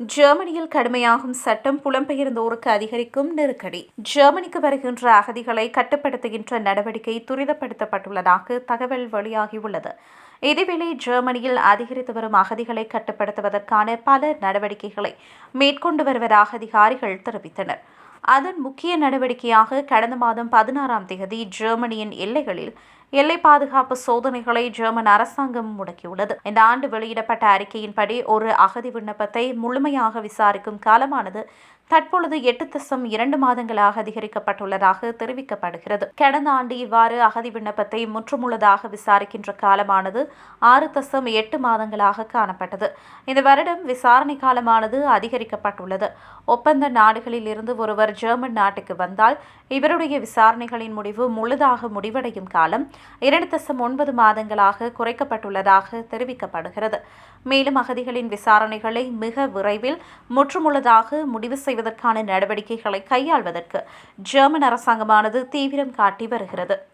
ஜெர்மனியில் கடுமையாகும் சட்டம் புலம்பெயர்ந்தோருக்கு அதிகரிக்கும் நெருக்கடி. ஜெர்மனிக்கு வருகின்ற அகதிகளை கட்டுப்படுத்துகின்ற நடவடிக்கை துரிதப்படுத்தப்பட்டுள்ளதாக தகவல் வெளியாகியுள்ளது. இதேவேளை ஜெர்மனியில் அதிகரித்து வரும் அகதிகளை கட்டுப்படுத்துவதற்கான பல நடவடிக்கைகளை மேற்கொண்டு வருவதாக அதிகாரிகள் தெரிவித்தனர். அதன் முக்கிய நடவடிக்கையாக கடந்த மாதம் பதினாறாம் தேதி ஜெர்மனியின் எல்லைகளில் எல்லை பாதுகாப்பு சோதனைகளை ஜெர்மன் அரசாங்கம் முடக்கியுள்ளது. இந்த ஆண்டு வெளியிடப்பட்ட அறிக்கையின்படி ஒரு அகதி விண்ணப்பத்தை முழுமையாக விசாரிக்கும் காலமானது தற்பொழுது எட்டு தசம் இரண்டு மாதங்களாக அதிகரிக்கப்பட்டுள்ளதாக தெரிவிக்கப்படுகிறது. கடந்த ஆண்டு இவ்வாறு அகதி விண்ணப்பத்தை முற்றுமுள்ளதாக விசாரிக்கின்ற காலமானது ஆறு தசம் எட்டு மாதங்களாக காணப்பட்டது. இந்த வருடம் விசாரணை காலமானது அதிகரிக்கப்பட்டுள்ளது. ஒப்பந்த நாடுகளில் இருந்து ஒருவர் ஜெர்மன் நாட்டுக்கு வந்தால் இவருடைய விசாரணைகளின் முடிவு முழுதாக முடிவடையும் காலம் இரண்டு தசம் ஒன்பது மாதங்களாக குறைக்கப்பட்டுள்ளதாக தெரிவிக்கப்படுகிறது. மேலும் அகதிகளின் விசாரணைகளை மிக விரைவில் முற்றுமுள்ளதாக முடிவு செய்வதற்கான நடவடிக்கைகளை கையாள்வதற்கு ஜெர்மன் அரசாங்கமானது தீவிரம் காட்டி வருகிறது.